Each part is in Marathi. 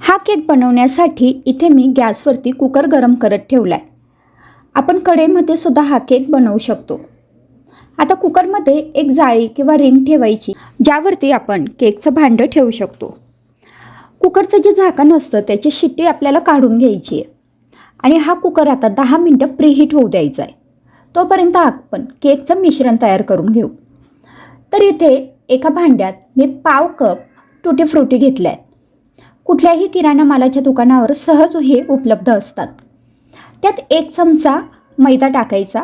हा केक बनवण्यासाठी इथे मी गॅसवरती कुकर गरम करत ठेवला आहे आपण कढईमध्ये सुद्धा हा केक बनवू शकतो. आता कुकरमध्ये एक जाळी किंवा रिंग ठेवायची ज्यावरती आपण केकचं भांडं ठेवू शकतो. कुकरचं जे झाकण असतं त्याची शिट्टी आपल्याला काढून घ्यायची आहे. आणि हा कुकर आता दहा मिनटं प्रीहीट होऊ द्यायचा आहे तोपर्यंत आपण केकचं मिश्रण तयार करून घेऊ. तर इथे एका भांड्यात मी पाव कप टुटी फ्रुटी घेतल्या आहेत कुठल्याही किराणा मालाच्या दुकानावर सहज हे उपलब्ध असतात. त्यात एक चमचा मैदा टाकायचा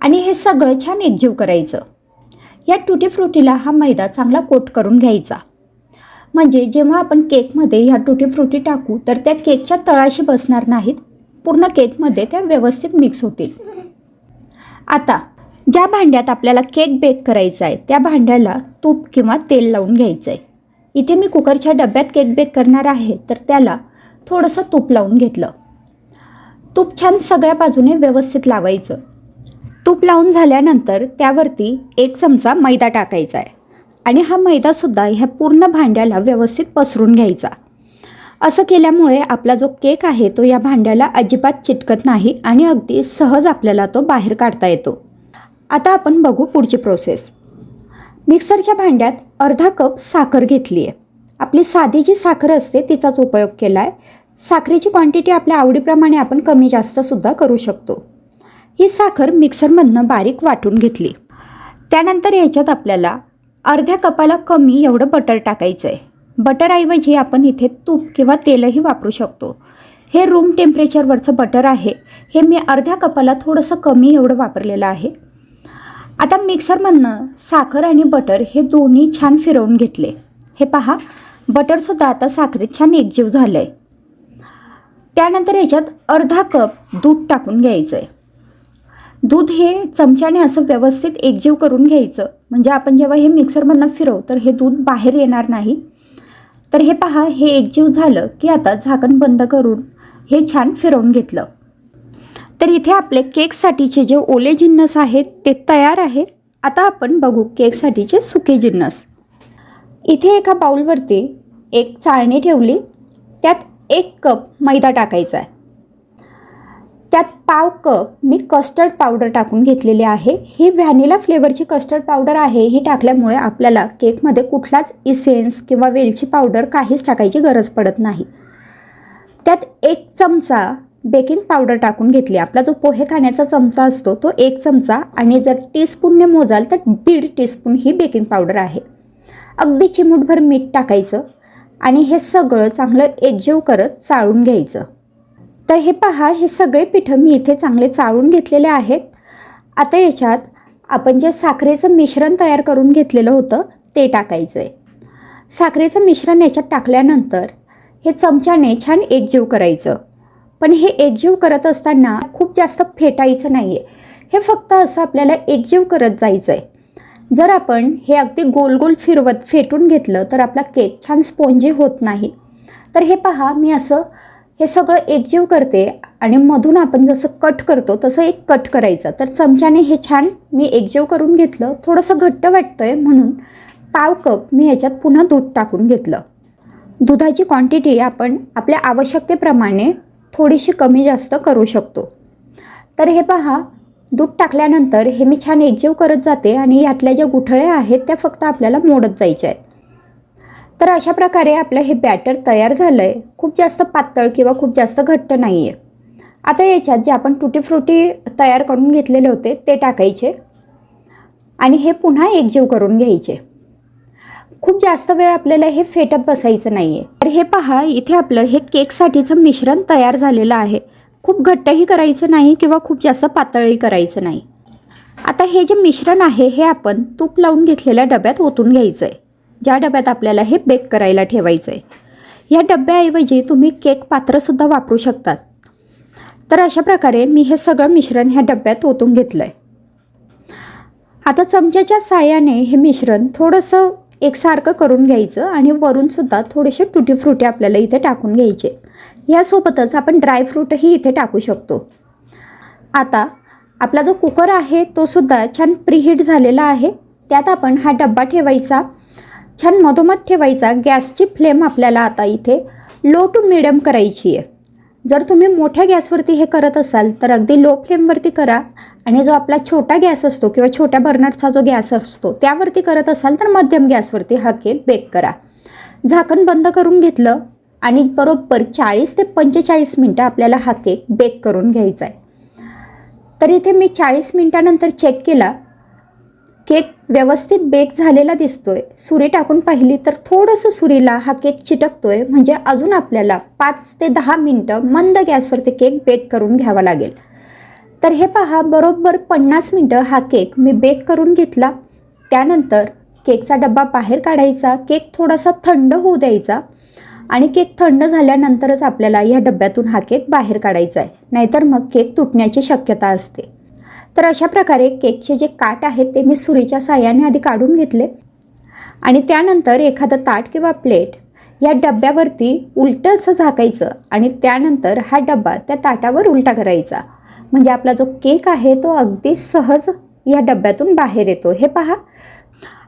आणि हे सगळं छान एकजीव करायचं. या टुटी फ्रुटीला हा मैदा चांगला कोट करून घ्यायचा. म्हणजे जेव्हा आपण केकमध्ये ह्या टुटी फ्रुटी टाकू तर त्या केकच्या तळाशी बसणार नाहीत. पूर्ण केकमध्ये त्या व्यवस्थित मिक्स होतील. आता ज्या भांड्यात आपल्याला केक बेक करायचा आहे त्या भांड्याला तूप किंवा तेल लावून घ्यायचं आहे इथे मी कुकरच्या डब्यात केक बेक करणार आहे तर त्याला थोडंसं तूप लावून घेतलं. तूप छान सगळ्या बाजूने व्यवस्थित लावायचं. तूप लावून झाल्यानंतर त्यावरती एक चमचा मैदा टाकायचा आहे आणि हा मैदासुद्धा ह्या पूर्ण भांड्याला व्यवस्थित पसरून घ्यायचा. असं केल्यामुळे आपला जो केक आहे तो या भांड्याला अजिबात चिटकत नाही आणि अगदी सहज आपल्याला तो बाहेर काढता येतो. आता आपण बघू पुढची प्रोसेस मिक्सरच्या भांड्यात अर्धा कप साखर घेतली आहे आपली साधी जी साखर असते तिचाच उपयोग केला आहे साखरेची क्वांटिटी आपल्या आवडीप्रमाणे आपण कमी जास्तसुद्धा करू शकतो. ही साखर मिक्सरमधनं बारीक वाटून घेतली. त्यानंतर ह्याच्यात आपल्याला अर्ध्या कपाला कमी एवढं बटर टाकायचं आहे बटरऐवजी आपण इथे तूप किंवा तेलही वापरू शकतो. हे रूम टेम्परेचरवरचं बटर आहे. हे मी अर्ध्या कपाला थोडंसं कमी एवढं वापरलेलं आहे. आता मिक्सरमधनं साखर आणि बटर हे दोन्ही छान फिरवून घेतले. हे पहा बटरसुद्धा आता साखरेत छान एकजीव झालं आहे त्यानंतर याच्यात अर्धा कप दूध टाकून घ्यायचं आहे दूध हे चमच्याने असं व्यवस्थित एकजीव करून घ्यायचं. म्हणजे आपण जेव्हा हे मिक्सरमधनं फिरवू तर हे दूध बाहेर येणार नाही. तर हे पहा हे एकजीव झालं की आता झाकण बंद करून हे छान फिरवून घेतलं. तर इथे आपले केकसाठीचे जे ओले जिन्नस आहेत ते तयार आहे. आता आपण बघू केकसाठीचे सुके जिन्नस. इथे एका बाउलवरती एक चाळणी ठेवली. त्यात एक कप मैदा टाकायचा आहे. त्यात पाव कप मी कस्टर्ड पावडर टाकून घेतलेली आहे. ही व्हॅनिला फ्लेवरची कस्टर्ड पावडर आहे. ही टाकल्यामुळे आपल्याला केकमध्ये कुठलाच इसेन्स किंवा वेलची पावडर काहीच टाकायची गरज पडत नाही. त्यात एक चमचा बेकिंग पावडर टाकून घेतली. आपला जो पोहे खाण्याचा चमचा असतो तो एक चमचा आणि जर टीस्पूनने मोजाल तर दीड टीस्पून ही बेकिंग पावडर आहे. अगदी चिमूटभर मीठ टाकायचं आणि हे सगळं चांगलं एकजीव करत चाळून घ्यायचं. तर हे पहा हे सगळे पिठं मी इथे चांगले चाळून घेतलेले आहेत. आता याच्यात आपण जे साखरेचं मिश्रण तयार करून घेतलेलं होतं ते टाकायचं आहे साखरेचं मिश्रण याच्यात टाकल्यानंतर हे चमच्याने छान एकजीव करायचं. पण हे एकजीव करत असताना खूप जास्त फेटायचं नाही आहे हे फक्त असं आपल्याला एकजीव करत जायचं आहे जर आपण हे अगदी गोल गोल फिरवत फेटून घेतलं तर आपला केक छान स्पोंजी होत नाही. तर हे पहा मी असं हे सगळं एकजीव करते आणि मधून आपण जसं कट करतो तसं एक कट करायचं. तर चमच्याने हे छान मी एकजीव करून घेतलं. थोडंसं घट्ट वाटतं आहे म्हणून पाव कप मी ह्याच्यात पुन्हा दूध टाकून घेतलं. दुधाची क्वांटिटी आपण आपल्या आवश्यकतेप्रमाणे थोडीशी कमी जास्त करू शकतो. तर हे पहा दूध टाकल्यानंतर हे मी छान एकजीव करत जाते आणि यातल्या ज्या गुठळ्या आहेत त्या फक्त आपल्याला मोडत जायच्या आहेत. तर अशा प्रकारे आपलं हे बॅटर तयार झालं आहे खूप जास्त पातळ किंवा खूप जास्त घट्ट नाही आहे आता याच्यात जे आपण तुटी फ्रुटी तयार करून घेतलेले होते ते टाकायचे आणि हे पुन्हा एकजीव करून घ्यायचे. खूप जास्त वेळ आपल्याला हे फेटत बसायचं नाही आहे तर हे पहा इथे आपलं हे केकसाठीचं मिश्रण तयार झालेलं आहे. खूप घट्टही करायचं नाही किंवा खूप जास्त पातळही करायचं नाही. आता हे जे मिश्रण आहे हे आपण तूप लावून घेतलेल्या डब्यात ओतून घ्यायचं आहे ज्या डब्यात आपल्याला हे बेक करायला ठेवायचं आहे या डब्याऐवजी तुम्ही केक पात्रसुद्धा वापरू शकतात. तर अशा प्रकारे मी हे सगळं मिश्रण ह्या डब्यात ओतून घेतलं आहे आता चमच्याच्या साह्याने हे मिश्रण थोडंसं एकसारखं करून घ्यायचं आणि वरूनसुद्धा थोडेसे टुटी फ्रुटी आपल्याला इथे टाकून घ्यायचे. यासोबतच आपण ड्रायफ्रूटही इथे टाकू शकतो. आता आपला जो कुकर आहे तो सुद्धा छान प्रीहीट झालेला आहे. त्यात आपण हा डब्बा ठेवायचा. छान मधोमध ठेवायचा. गॅसची फ्लेम आपल्याला आता इथे लो टू मिडियम करायची आहे. जर तुम्ही मोठ्या गॅसवरती हे करत असाल तर अगदी लो फ्लेमवरती करा. आणि जो आपला छोटा गॅस असतो किंवा छोट्या बर्नरचा जो गॅस असतो त्यावरती करत असाल तर मध्यम गॅसवरती हा केक बेक करा. झाकण बंद करून घेतलं आणि बरोबर चाळीस ते पंचेचाळीस मिनटं आपल्याला हा केक बेक करून घ्यायचा आहे. तर इथे मी चाळीस मिनटानंतर चेक केला. केक व्यवस्थित बेक झालेला दिसतोय. सुरी टाकून पाहिली तर थोडंसं सुरीला हा केक चिटकतोय. म्हणजे अजून आपल्याला पाच ते दहा मिनटं मंद गॅसवरती केक बेक करून घ्यावा लागेल. तर हे पहा बरोबर पन्नास मिनटं हा केक मी बेक करून घेतला. त्यानंतर केकचा डब्बा बाहेर काढायचा केक थोडासा थंड होऊ द्यायचा आणि केक थंड झाल्यानंतरच आपल्याला या डब्यातून हा केक बाहेर काढायचा आहे. नाहीतर मग केक तुटण्याची शक्यता असते. तर अशा प्रकारे केकचे जे काट आहेत ते मी सुरीच्या साह्याने आधी काढून घेतले आणि त्यानंतर एखादं ताट किंवा प्लेट या डब्यावरती उलटं असं झाकायचं आणि त्यानंतर हा डब्बा त्या ताटावर उलटा करायचा. म्हणजे आपला जो केक आहे तो अगदी सहज या डब्यातून बाहेर येतो. हे पहा.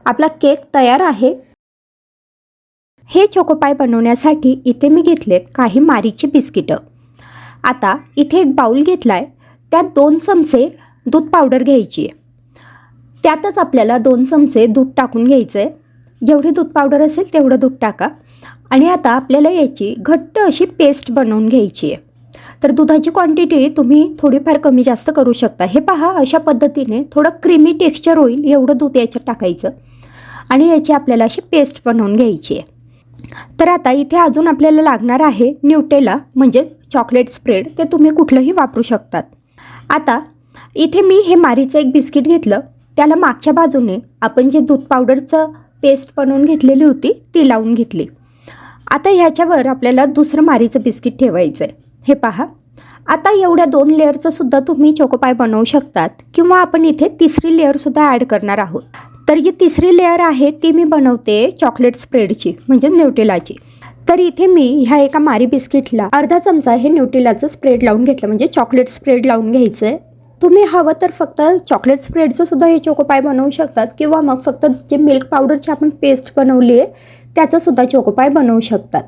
आपला केक तयार आहे. हे चोकोपाय बनवण्यासाठी इथे मी घेतलेत काही मारीची बिस्किटं. आता इथे एक बाऊल घेतला आहे त्यात दोन चमचे दूध पावडर घ्यायची आहे. त्यातच आपल्याला दोन चमचे दूध टाकून घ्यायचं आहे जेवढी दूध पावडर असेल तेवढं दूध टाका. आणि आता आपल्याला याची घट्ट अशी पेस्ट बनवून घ्यायची आहे. तर दुधाची क्वांटिटी तुम्ही थोडीफार कमी जास्त करू शकता. हे पहा अशा पद्धतीने थोडं क्रीमी टेक्स्चर होईल एवढं दूध याच्यात टाकायचं. आणि याची आपल्याला अशी पेस्ट बनवून घ्यायची आहे. तर आता इथे अजून आपल्याला लागणार आहे न्यूटेला म्हणजेच चॉकलेट स्प्रेड ते तुम्ही कुठलंही वापरू शकतात. आता इथे मी हे मारीचं एक बिस्किट घेतलं. त्याला मागच्या बाजूने आपण जे दूध पावडरचं पेस्ट बनवून घेतलेली होती ती लावून घेतली. आता ह्याच्यावर आपल्याला दुसरं मारीचं बिस्किट ठेवायचं आहे हे पहा. आता एवढ्या दोन लेअरचं सुद्धा तुम्ही चोकोपाय बनवू शकतात किंवा आपण इथे तिसरी लेअरसुद्धा ॲड करणार आहोत. तर जी तिसरी लेअर आहे ती मी बनवते चॉकलेट स्प्रेडची म्हणजे न्यूटेलाची. तर इथे मी ह्या एका मारी बिस्किटला अर्धा चमचा हे न्यूटेलाचं स्प्रेड लावून घेतलं म्हणजे चॉकलेट स्प्रेड लावून घ्यायचं आहे तुम्ही हवं तर फक्त चॉकलेट स्प्रेडचं सुद्धा हे चोकोपाय बनवू शकतात किंवा मग फक्त जे मिल्क पावडरची आपण पेस्ट बनवली आहे त्याचंसुद्धा चोकोपाय बनवू शकतात.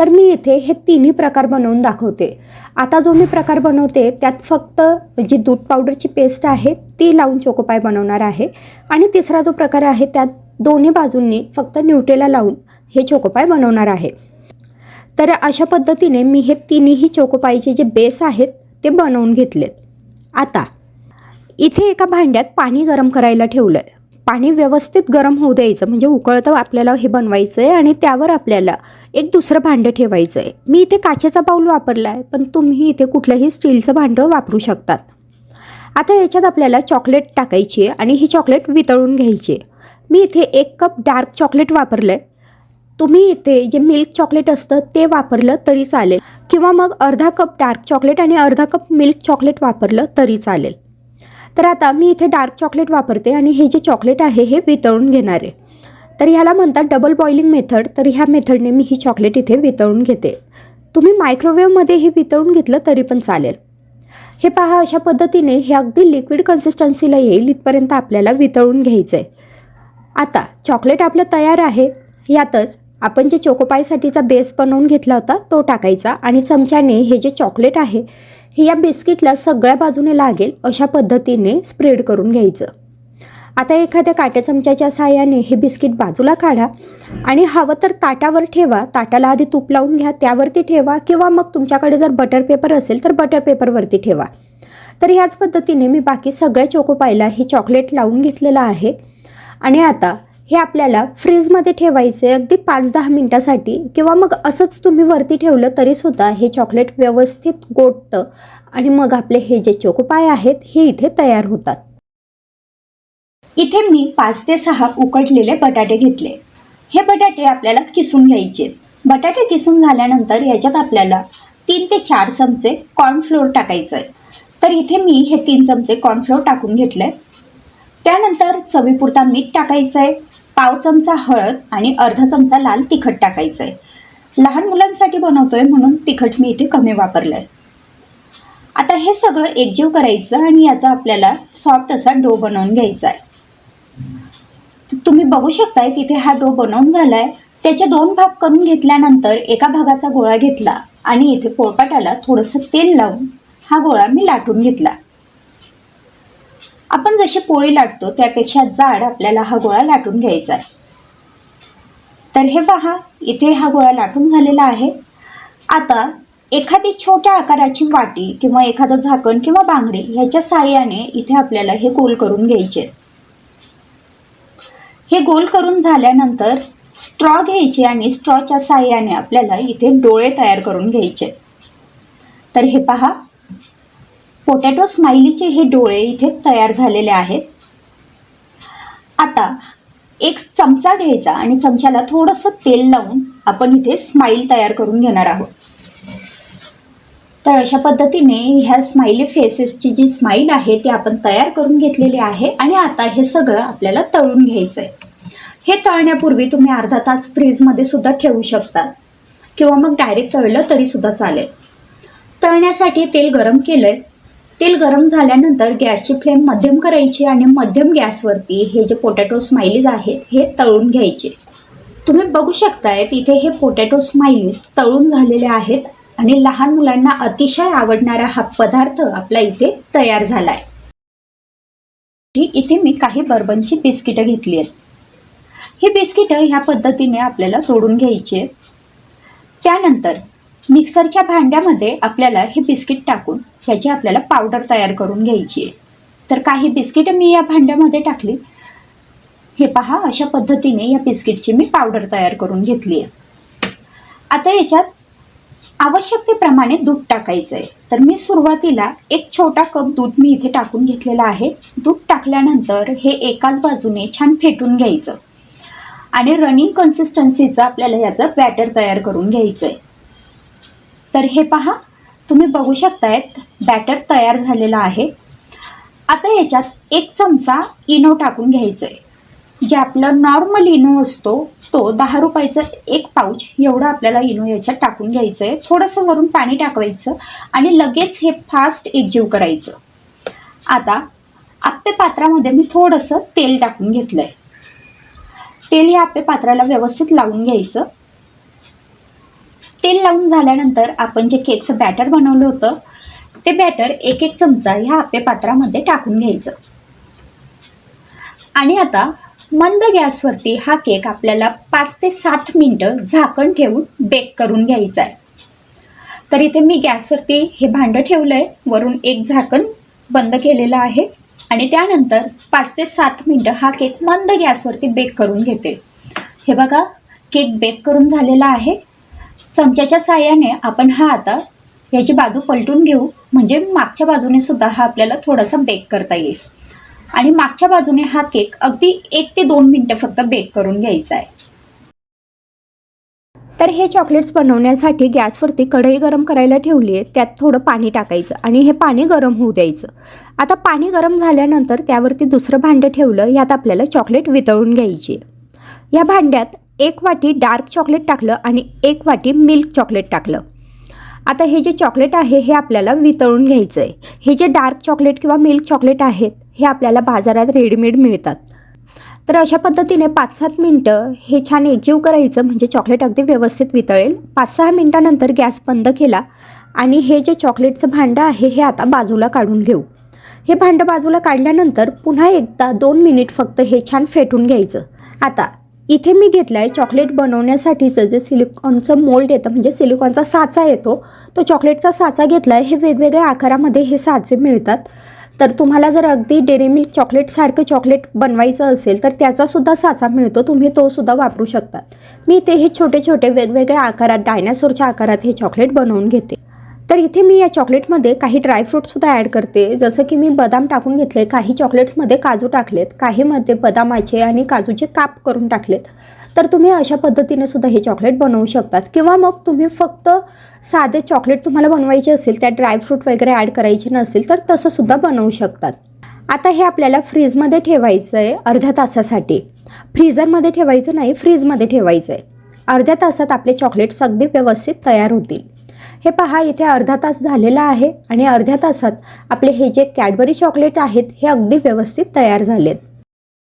तर मी इथे हे तिन्ही प्रकार बनवून दाखवते. आता जो मी प्रकार बनवते त्यात फक्त जी दूध पावडरची पेस्ट आहे ती लावून चोकोपाय बनवणार आहे. आणि तिसरा जो प्रकार आहे त्यात दोन्ही बाजूंनी फक्त न्यूटेला लावून हे चोकोपाय बनवणार आहे. तर अशा पद्धतीने मी हे तिन्ही चोकोपायचे जे बेस आहेत ते बनवून घेतलेत. आता इथे एका भांड्यात पाणी गरम करायला ठेवलं आहे पाणी व्यवस्थित गरम होऊ द्यायचं. म्हणजे उकळतं आपल्याला हे बनवायचं आहे आणि त्यावर आपल्याला एक दुसरं भांडं ठेवायचं आहे मी इथे काचेचा बाऊल वापरला आहे पण तुम्ही इथे कुठलंही स्टीलचं भांडं वापरू शकतात. आता याच्यात आपल्याला चॉकलेट टाकायची आहे आणि ही चॉकलेट वितळून घ्यायची आहे. मी इथे एक कप डार्क चॉकलेट वापरलं आहे तुम्ही इथे जे मिल्क चॉकलेट असतं ते वापरलं तरी चालेल. किंवा मग अर्धा कप डार्क चॉकलेट आणि अर्धा कप मिल्क चॉकलेट वापरलं तरी चालेल. तर आता मी इथे डार्क चॉकलेट वापरते आणि हे जे चॉकलेट आहे हे वितळून घेणार आहे. तर ह्याला म्हणतात डबल बॉइलिंग मेथड तर ह्या मेथडने मी ही चॉकलेट इथे वितळून घेते. तुम्ही मायक्रोवेव्हमध्ये हे वितळून घेतलं तरी पण चालेल. हे पहा अशा पद्धतीने हे अगदी लिक्विड कन्सिस्टन्सीला येईल इथपर्यंत आपल्याला वितळून घ्यायचं आहे आता चॉकलेट आपलं तयार आहे. यातच आपण जे चोकोपायसाठीचा बेस बनवून घेतला होता तो टाकायचा आणि चमच्याने हे जे चॉकलेट आहे हे या बिस्किटला सगळ्या बाजूने लागेल अशा पद्धतीने स्प्रेड करून घ्यायचं. आता एखाद्या काट्या चमच्याच्या साहाय्याने हे बिस्किट बाजूला काढा आणि हवं तर ताटावर ठेवा. ताटाला आधी तूप लावून घ्या त्यावरती ठेवा किंवा मग तुमच्याकडे जर बटर पेपर असेल तर बटर पेपरवरती ठेवा. तर ह्याच पद्धतीने मी बाकी सगळ्या चोकोपायला हे चॉकलेट लावून घेतलेलं आहे. आणि आता हे आपल्याला फ्रीजमध्ये ठेवायचे अगदी पाच दहा मिनटासाठी. किंवा मग असंच तुम्ही वरती ठेवलं तरीसुद्धा हे चॉकलेट व्यवस्थित गोठतं. आणि मग आपले हे जे चोकोपाय आहेत हे इथे तयार होतात. इथे मी पाच ते सहा उकडलेले बटाटे घेतले. हे बटाटे आपल्याला किसून घ्यायचे. बटाटे किसून झाल्यानंतर याच्यात आपल्याला तीन ते चार चमचे कॉर्नफ्लोअर टाकायचं आहे. तर इथे मी हे तीन चमचे कॉर्नफ्लोअर टाकून घेतले. त्यानंतर चवीपुरता मीठ टाकायचं आहे. पाव चमचा हळद आणि अर्धा चमचा लाल तिखट टाकायचं आहे लहान मुलांसाठी बनवतोय म्हणून तिखट मी इथे कमी वापरलं आहे आता हे सगळं एकजीव करायचं आणि याचा आपल्याला सॉफ्ट असा डो बनवून घ्यायचा आहे तुम्ही बघू शकताय तिथे हा डो बनवून झालाय. त्याचे दोन भाग करून घेतल्यानंतर एका भागाचा गोळा घेतला आणि इथे पोळपाटाला थोडंसं तेल लावून हा गोळा मी लाटून घेतला. आपण जशी पोळी लाटतो त्यापेक्षा जाड आपल्याला हा गोळा लाटून घ्यायचा आहे. तर हे पहा इथे हा गोळा लाटून झालेला आहे. आता एखादी छोट्या आकाराची वाटी किंवा एखादं झाकण किंवा बांगडी ह्याच्या साहाय्याने इथे आपल्याला हे गोल करून घ्यायचे. हे गोल करून झाल्यानंतर स्ट्रॉ घ्यायचे आणि स्ट्रॉच्या साहाय्याने आपल्याला इथे डोळे तयार करून घ्यायचे. तर हे पहा पोटॅटो स्माइलीचे हे डोळे इथे तयार झालेले आहेत. आता एक चमचा घ्यायचा आणि चमच्याला थोडंसं तेल लावून आपण इथे स्माईल तयार करून घेणार आहोत. तर अशा पद्धतीने ह्या स्माइली फेसेसची जी स्माईल आहे ती आपण तयार करून घेतलेली आहे आणि आता हे सगळं आपल्याला तळून घ्यायचं आहे हे तळण्यापूर्वी तुम्ही अर्धा तास फ्रीजमध्ये सुद्धा ठेवू शकता किंवा मग डायरेक्ट तळलं तरी सुद्धा चालेल. तळण्यासाठी तेल गरम केलंय तेल गरम झाल्यानंतर गॅसची फ्लेम मध्यम करायची आणि मध्यम गॅसवरती हे जे पोटॅटो स्माइलीज आहेत हे तळून घ्यायचे. तुम्ही बघू शकताय इथे हे पोटॅटो स्माइलीज तळून झालेले आहेत आणि लहान मुलांना अतिशय आवडणारा हा पदार्थ आपला इथे तयार झालाय. इथे मी काही बर्बनची बिस्किटं घेतली आहेत. ही बिस्किटं ह्या पद्धतीने आपल्याला जोडून घ्यायची त्यानंतर मिक्सरच्या भांड्यामध्ये आपल्याला हे बिस्किट टाकून ह्याची आपल्याला पावडर तयार करून घ्यायची आहे. तर काही बिस्किटं मी या भांड्यामध्ये टाकली. हे पहा अशा पद्धतीने या बिस्किटची मी पावडर तयार करून घेतली आहे. आता याच्यात आवश्यकतेप्रमाणे दूध टाकायचं आहे तर मी सुरुवातीला एक छोटा कप दूध मी इथे टाकून घेतलेला आहे. दूध टाकल्यानंतर हे एकाच बाजूने छान फेटून घ्यायचं. आणि रनिंग कन्सिस्टन्सीचं आपल्याला याचं बॅटर तयार करून घ्यायचं आहे तर हे पहा तुम्ही बघू शकतायत बॅटर तयार झालेला आहे. आता याच्यात एक चमचा इनो टाकून घ्यायचं आहे जे आपलं नॉर्मल इनो असतो तो दहा रुपयाचा एक पाऊच एवढं आपल्याला इनो याच्यात टाकून घ्यायचं आहे थोडंसं वरून पाणी टाकवायचं आणि लगेच हे फास्ट एकजीव करायचं. आता आप्पे पात्रामध्ये मी थोडंसं तेल टाकून घेतलं आहे तेल या आप्पे पात्राला व्यवस्थित लावून घ्यायचं. तेल लावून झाल्यानंतर आपण जे केकचं बॅटर बनवलं होतं ते बॅटर एक एक चमचा ह्या आपल्या पात्रामध्ये टाकून घ्यायचं. आणि आता मंद गॅसवरती हा केक आपल्याला पाच ते सात मिनटं झाकण ठेवून बेक करून घ्यायचा आहे. तर इथे मी गॅसवरती हे भांडं ठेवलं आहे वरून एक झाकण बंद केलेलं आहे आणि त्यानंतर पाच ते सात मिनटं हा केक मंद गॅसवरती बेक करून घेते. हे बघा केक बेक करून झालेला आहे. चमच्याच्या साह्याने आपण हा आता याची बाजू पलटून घेऊ. म्हणजे मागच्या बाजूने सुद्धा हा आपल्याला थोडासा बेक करता येईल. आणि मागच्या बाजूने हा केक अगदी एक ते दोन मिनटं फक्त बेक करून घ्यायचा आहे. तर हे चॉकलेट्स बनवण्यासाठी गॅसवरती कढई गरम करायला ठेवली आहे. त्यात थोडं पाणी टाकायचं आणि हे पाणी गरम होऊ द्यायचं. आता पाणी गरम झाल्यानंतर त्यावरती दुसरं भांडं ठेवलं यात आपल्याला चॉकलेट वितळून घ्यायची या भांड्यात एक वाटी डार्क चॉकलेट टाकलं आणि एक वाटी मिल्क चॉकलेट टाकलं. आता हे जे चॉकलेट आहे हे आपल्याला वितळून घ्यायचं आहे हे जे डार्क चॉकलेट किंवा मिल्क चॉकलेट आहेत हे आपल्याला बाजारात रेडीमेड मिळतात. तर अशा पद्धतीने पाच सात मिनटं हे छान एकजीव करायचं म्हणजे चॉकलेट अगदी व्यवस्थित वितळेल. पाच सहा मिनटानंतर गॅस बंद केला आणि हे जे चॉकलेटचं भांडं आहे हे आता बाजूला काढून घेऊ. हे भांडं बाजूला काढल्यानंतर पुन्हा एकदा दोन मिनिट फक्त हे छान फेटून घ्यायचं. आता इथे मी घेतलं आहे चॉकलेट बनवण्यासाठीचं जे सिलिकॉनचं मोल्ड येतं म्हणजे सिलिकॉनचा साचा येतो तो चॉकलेटचा साचा घेतला आहे हे वेगवेगळ्या आकारामध्ये हे साचे मिळतात. तर तुम्हाला जर अगदी डेअरी मिल्क चॉकलेटसारखं चॉकलेट बनवायचं असेल तर त्याचासुद्धा साचा मिळतो. तुम्ही तोसुद्धा वापरू शकतात मी इथे हे छोटे छोटे वेगवेगळ्या आकारात डायनासोरच्या आकारात हे चॉकलेट बनवून घेते. तर इथे मी या चॉकलेटमध्ये काही ड्रायफ्रूटसुद्धा ॲड करते. जसं की मी बदाम टाकून घेतले काही चॉकलेट्समध्ये काजू टाकलेत काहीमध्ये बदामाचे आणि काजूचे काप करून टाकलेत. तर तुम्ही अशा पद्धतीने सुद्धा हे चॉकलेट बनवू शकतात. किंवा मग तुम्ही फक्त साधे चॉकलेट तुम्हाला बनवायचे असेल त्या ड्रायफ्रूट वगैरे ॲड करायचे नसेल तर तसंसुद्धा बनवू शकतात. आता हे आपल्याला फ्रीजमध्ये ठेवायचं आहे अर्ध्या तासासाठी. फ्रीजरमध्ये ठेवायचं नाही फ्रीजमध्ये ठेवायचं आहे. अर्ध्या तासात आपले चॉकलेट्स अगदी व्यवस्थित तयार होतील. हे पहा इथे अर्धा तास झालेला आहे आणि अर्ध्या तासात आपले हे जे कॅडबरी चॉकलेट आहेत हे अगदी व्यवस्थित तयार झालेत.